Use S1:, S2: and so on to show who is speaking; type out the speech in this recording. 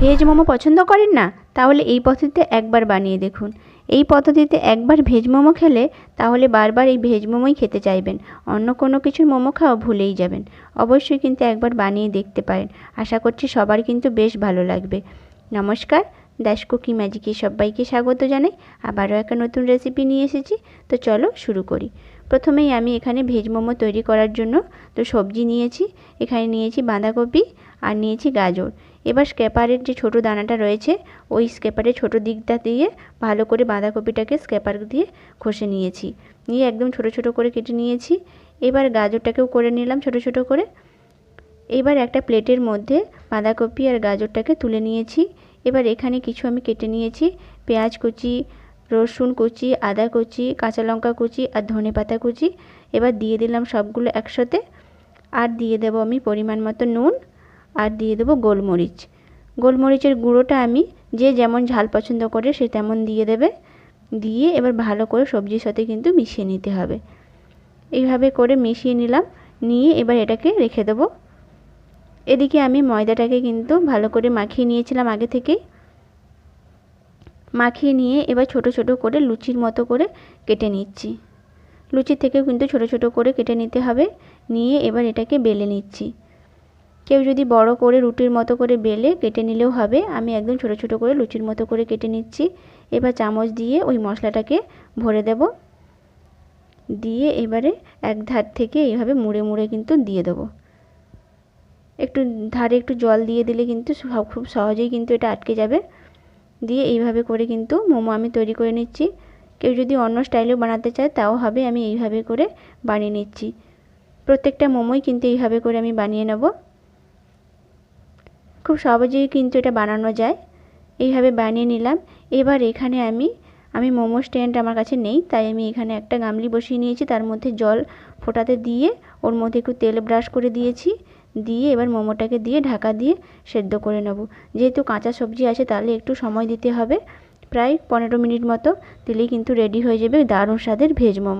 S1: Veg momo পছন্দ করেন না? তাহলে এই পদ্ধতিতে একবার বানিয়ে দেখুন। এই পদ্ধতিতে একবার ভেজ মোমো খেলে তাহলে বারবার এই ভেজ মোমোই খেতে চাইবেন। অন্য কোনো কিছুর মোমো খাওয়া ভুলেই যাবেন। অবশ্যই কিন্তু একবার বানিয়ে দেখতে পারেন। আশা করছি সবার কিন্তু বেশ ভালো লাগবে। নমস্কার। দাস কুকি ম্যাজিকে সবাইকে স্বাগত জানাই। আবারও একটা নতুন রেসিপি নিয়ে এসেছি। তো চলো শুরু করি। প্রথমেই আমি এখানে ভেজ মোমো তৈরি করার জন্য তো সবজি নিয়েছি। এখানে নিয়েছি বাঁধাকপি আর নিয়েছি গাজর। এবার স্ক্যাপারের যে ছোটো দানাটা রয়েছে, ওই স্ক্যাপারের ছোটো দিকটা দিয়ে ভালো করে বাঁধাকপিটাকে স্ক্যাপার দিয়ে ঘষে নিয়েছি। নিয়ে একদম ছোটো ছোটো করে কেটে নিয়েছি। এবার গাজরটাকেও করে নিলাম ছোটো ছোটো করে। এবার একটা প্লেটের মধ্যে বাঁধাকপি আর গাজরটাকে তুলে নিয়েছি। এবার এখানে কিছু আমি কেটে নিয়েছি। পেঁয়াজ কুচি, রসুন কুচি, আদা কুচি, কাঁচা লঙ্কা কুচি আর ধনে পাতা কুচি। এবার দিয়ে দিলাম সবগুলো একসাথে। আর দিয়ে দেবো আমি পরিমাণ মতো নুন। আর দিয়ে দেবো গোলমরিচ। গোলমরিচের গুঁড়োটা আমি যে যেমন ঝাল পছন্দ করে সে তেমন দিয়ে দেবে। দিয়ে এবার ভালো করে সবজির সাথে কিন্তু মিশিয়ে নিতে হবে। এইভাবে করে মিশিয়ে নিলাম। নিয়ে এবার এটাকে রেখে দেবো। এদিকে আমি ময়দাটাকে কিন্তু ভালো করে মাখিয়ে নিয়েছিলাম আগে থেকেই। মাখিয়ে নিয়ে এবার ছোট ছোট করে লুচির মতো করে কেটে নিচ্ছি। লুচির থেকেও কিন্তু ছোট ছোট করে কেটে নিতে হবে। নিয়ে এবার এটাকে বেলে নিচ্ছি। কেউ যদি বড় করে রুটির মতো করে বেলে কেটে নিলেও হবে। আমি একদম ছোট ছোট করে লুচির মতো করে কেটে নিচ্ছি। এবার চামচ দিয়ে ওই মশলাটাকে ভরে দেব। দিয়ে এবারে এক ধার থেকে এইভাবে মুড়ে মুড়ে কিন্তু দিয়ে দেবো। একটু ধারে একটু জল দিয়ে দিলে কিন্তু সব খুব সহজেই কিন্তু এটা আটকে যাবে। দিয়ে এইভাবে করে কিন্তু মোমো আমি তৈরি করে নিচ্ছি। কেউ যদি অন্য স্টাইলেও বানাতে চায় তাও হবে, আমি এইভাবে করে বানিয়ে নিচ্ছি। প্রত্যেকটা মোমোই কিন্তু এইভাবে করে আমি বানিয়ে নেব। খুব সহজেই কিন্তু এটা বানানো যায়। এইভাবে বানিয়ে নিলাম। এবার এখানে আমি আমি মোমো স্ট্যান্ড আমার কাছে নেই, তাই আমি এখানে একটা গামলি বসিয়ে নিয়েছি। তার মধ্যে জল ফোটাতে দিয়ে ওর মধ্যে একটু তেল ব্রাশ করে দিয়েছি। দিয়ে এবার মোমোটাকে দিয়ে ঢাকা দিয়ে সেদ্ধ করে নেব। যেহেতু কাঁচা সবজি আছে, তাহলে একটু সময় দিতে হবে। প্রায় পনেরো মিনিট মতো, দিলেই কিন্তু রেডি হয়ে যাবে দারুণ স্বাদের ভেজ মোমো।